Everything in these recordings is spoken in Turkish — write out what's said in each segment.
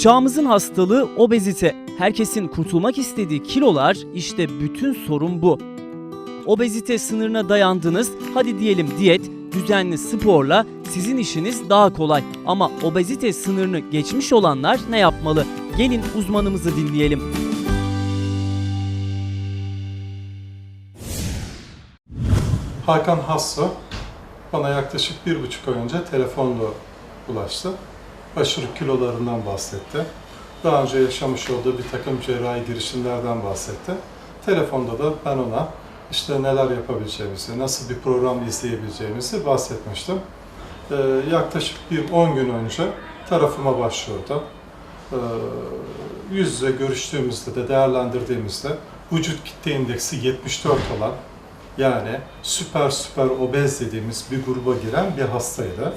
Çağımızın hastalığı obezite. Herkesin kurtulmak istediği kilolar işte bütün sorun bu. Obezite sınırına dayandınız. Hadi diyelim diyet, düzenli sporla sizin işiniz daha kolay. Ama obezite sınırını geçmiş olanlar ne yapmalı? Gelin uzmanımızı dinleyelim. Hakan Hasso bana yaklaşık bir buçuk ay önce telefonla ulaştı. Aşırı kilolarından bahsetti. Daha önce yaşamış olduğu bir takım cerrahi girişimlerden bahsetti. Telefonda da ben ona işte neler yapabileceğimizi, nasıl bir program izleyebileceğimizi bahsetmiştim. Ee, yaklaşık bir 10 gün önce tarafıma başvurdu. Ee, yüz yüze görüştüğümüzde de değerlendirdiğimizde vücut kitle indeksi 74 olan yani süper süper obez dediğimiz bir gruba giren bir hastaydı.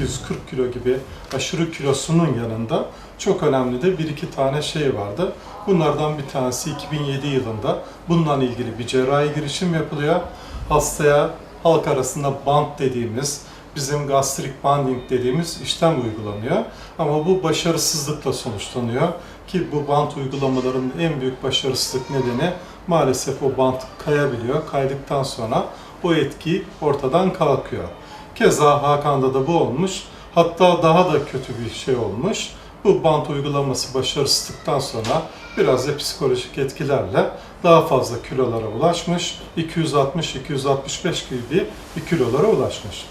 240 kilo gibi aşırı kilosunun yanında çok önemli de bir iki tane şey vardı. Bunlardan bir tanesi 2007 yılında bununla ilgili bir cerrahi girişim yapılıyor. Hastaya halk arasında bant dediğimiz, bizim gastrik banding dediğimiz işlem uygulanıyor. Ama bu başarısızlıkla sonuçlanıyor ki bu bant uygulamalarının en büyük başarısızlık nedeni maalesef o bant kayabiliyor. Kaydıktan sonra o etki ortadan kalkıyor. Keza Hakan'da da bu olmuş. Hatta daha da kötü bir şey olmuş. Bu bant uygulaması başarısızlıktan sonra biraz da psikolojik etkilerle daha fazla kilolara ulaşmış. 260-265 gibi bir kilolara ulaşmış.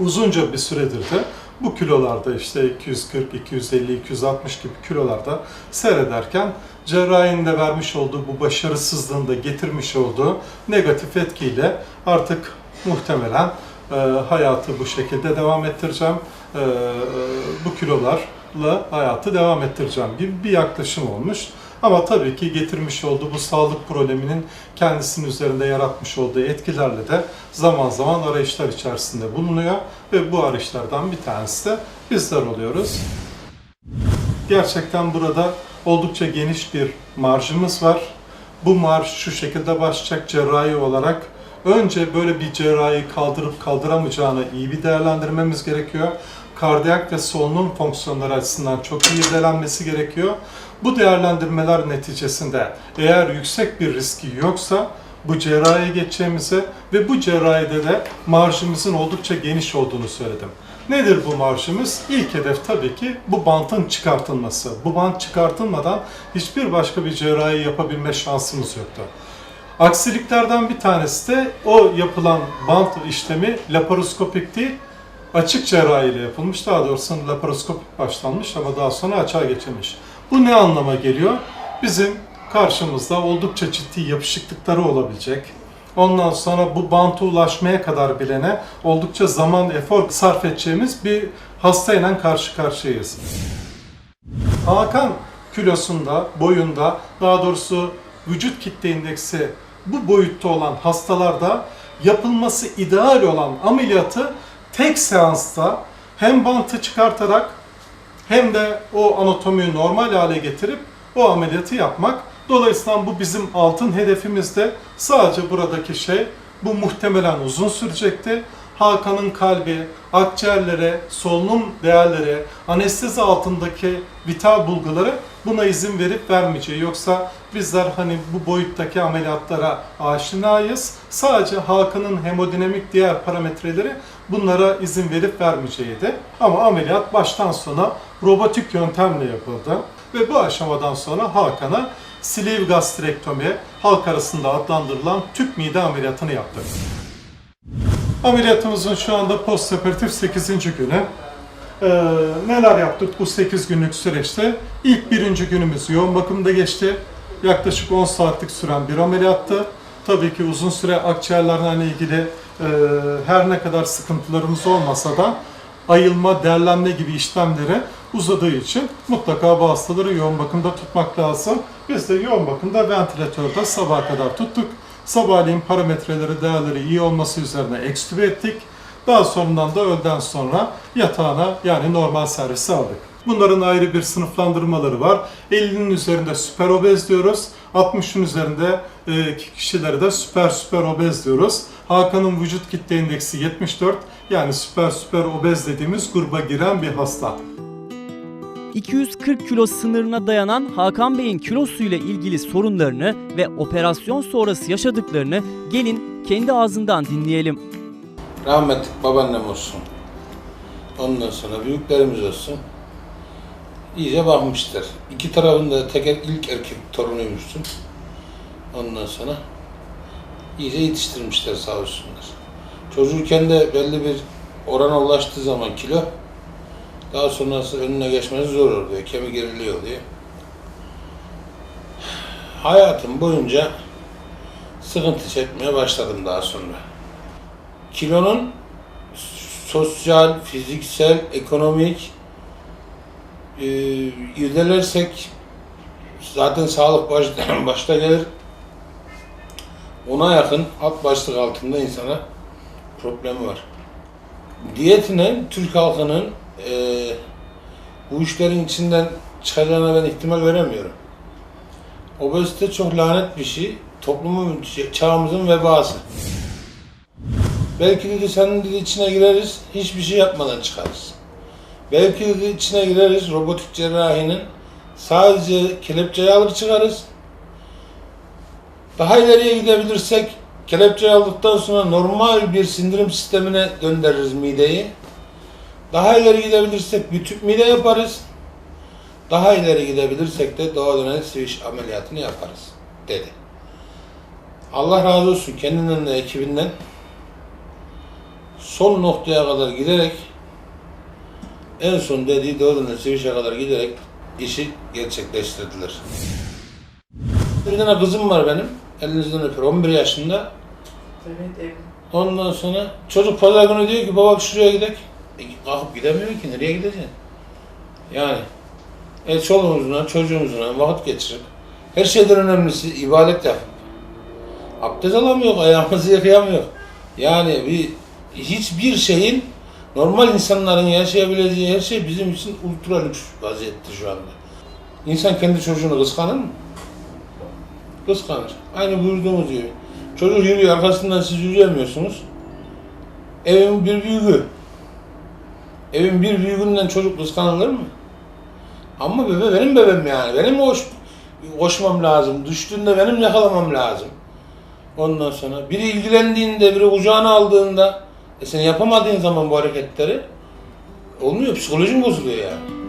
Uzunca bir süredir de bu kilolarda işte 240, 250, 260 gibi kilolarda seyrederken cerrahinin de vermiş olduğu bu başarısızlığın da getirmiş olduğu negatif etkiyle artık muhtemelen e, hayatı bu şekilde devam ettireceğim. E, bu kilolarla hayatı devam ettireceğim gibi bir yaklaşım olmuş. Ama tabii ki getirmiş olduğu bu sağlık probleminin kendisinin üzerinde yaratmış olduğu etkilerle de zaman zaman arayışlar içerisinde bulunuyor ve bu arayışlardan bir tanesi de bizler oluyoruz. Gerçekten burada oldukça geniş bir marjımız var. Bu marj şu şekilde başlayacak cerrahi olarak. Önce böyle bir cerrahi kaldırıp kaldıramayacağını iyi bir değerlendirmemiz gerekiyor. Kardiyak ve solunum fonksiyonları açısından çok iyi irdelenmesi gerekiyor. Bu değerlendirmeler neticesinde eğer yüksek bir riski yoksa bu cerrahiye geçeceğimizi ve bu cerrahide de marjımızın oldukça geniş olduğunu söyledim. Nedir bu marjımız? İlk hedef tabii ki bu bantın çıkartılması. Bu bant çıkartılmadan hiçbir başka bir cerrahi yapabilme şansımız yoktu. Aksiliklerden bir tanesi de o yapılan bant işlemi laparoskopik değil, açık cerrahi ile yapılmış. Daha doğrusu laparoskopik başlanmış ama daha sonra açığa geçilmiş. Bu ne anlama geliyor? Bizim karşımızda oldukça ciddi yapışıklıkları olabilecek. Ondan sonra bu banta ulaşmaya kadar bilene oldukça zaman, efor sarf edeceğimiz bir hastayla karşı karşıyayız. Hakan kilosunda, boyunda, daha doğrusu vücut kitle indeksi bu boyutta olan hastalarda yapılması ideal olan ameliyatı tek seansta hem bantı çıkartarak hem de o anatomiyi normal hale getirip o ameliyatı yapmak. Dolayısıyla bu bizim altın hedefimizde. Sadece buradaki şey bu muhtemelen uzun sürecekti. Hakan'ın kalbi, akciğerlere, solunum değerleri, anestezi altındaki vital bulguları buna izin verip vermeyeceği. Yoksa bizler hani bu boyuttaki ameliyatlara aşinayız. Sadece Hakan'ın hemodinamik diğer parametreleri bunlara izin verip vermeyeceğiydi. Ama ameliyat baştan sona robotik yöntemle yapıldı. Ve bu aşamadan sonra Hakan'a sleeve gastrektomi, halk arasında adlandırılan tüp mide ameliyatını yaptık. Ameliyatımızın şu anda postoperatif 8. günü. Ee, neler yaptık bu 8 günlük süreçte? İlk birinci günümüz yoğun bakımda geçti. Yaklaşık 10 saatlik süren bir ameliyattı. Tabii ki uzun süre akciğerlerle ilgili e, her ne kadar sıkıntılarımız olmasa da ayılma, derlenme gibi işlemleri uzadığı için mutlaka bu hastaları yoğun bakımda tutmak lazım. Biz de yoğun bakımda ventilatörde sabaha kadar tuttuk. Sabahleyin parametreleri, değerleri iyi olması üzerine ekstübe ettik. Daha sonradan da öğleden sonra yatağına yani normal servise aldık. Bunların ayrı bir sınıflandırmaları var. 50'nin üzerinde süper obez diyoruz. 60'ın üzerinde e, kişileri de süper süper obez diyoruz. Hakan'ın vücut kitle indeksi 74 yani süper süper obez dediğimiz gruba giren bir hasta. 240 kilo sınırına dayanan Hakan Bey'in kilosuyla ilgili sorunlarını ve operasyon sonrası yaşadıklarını gelin kendi ağzından dinleyelim. Rahmetli babaannem olsun. Ondan sonra büyüklerimiz olsun. İyice bakmışlar. İki tarafında teker ilk erkek torunuymuşsun. Ondan sonra iyice yetiştirmişler sağ olsunlar. Çocuğuyken de belli bir orana ulaştığı zaman kilo daha sonrası önüne geçmesi zor oluyor. Kemik geriliği oluyor. Hayatım boyunca sıkıntı çekmeye başladım daha sonra kilonun sosyal, fiziksel, ekonomik e, irdelersek zaten sağlık baş, başta gelir. Ona yakın alt başlık altında insana problemi var. Diyetine Türk halkının e, bu işlerin içinden çıkacağına ben ihtimal veremiyorum. Obezite çok lanet bir şey. Toplumun, çağımızın vebası. Belki dedi senin dedi içine gireriz, hiçbir şey yapmadan çıkarız. Belki dedi içine gireriz, robotik cerrahinin sadece kelepçeyi alır çıkarız. Daha ileriye gidebilirsek, kelepçeyi aldıktan sonra normal bir sindirim sistemine göndeririz mideyi. Daha ileri gidebilirsek bir tüp mide yaparız. Daha ileri gidebilirsek de doğal dönen switch ameliyatını yaparız, dedi. Allah razı olsun kendinden de ekibinden son noktaya kadar giderek en son dediği doğrudan Switch'e kadar giderek işi gerçekleştirdiler. Bir tane kızım var benim. Elinizden öper. 11 yaşında. Evet evli. Ondan sonra çocuk pazar günü diyor ki baba şuraya gidelim. E, kalkıp gidemiyor ki. Nereye gideceksin? Yani e, çoluğumuzla, çocuğumuzla vakit geçirip her şeyden önemlisi ibadet yapıp abdest alamıyor, ayağımızı yıkayamıyor. Yani bir hiçbir şeyin normal insanların yaşayabileceği her şey bizim için ultra lüks vaziyette şu anda. İnsan kendi çocuğunu kıskanır mı? Kıskanır. Aynı buyurduğumuz gibi. Çocuk yürüyor, arkasından siz yürüyemiyorsunuz. Evin bir büyüğü. Evin bir büyüğünden çocuk kıskanılır mı? Ama bebe benim bebem yani. Benim koş, koşmam lazım. Düştüğünde benim yakalamam lazım. Ondan sonra biri ilgilendiğinde, biri kucağına aldığında e sen yapamadığın zaman bu hareketleri olmuyor, psikolojin bozuluyor yani.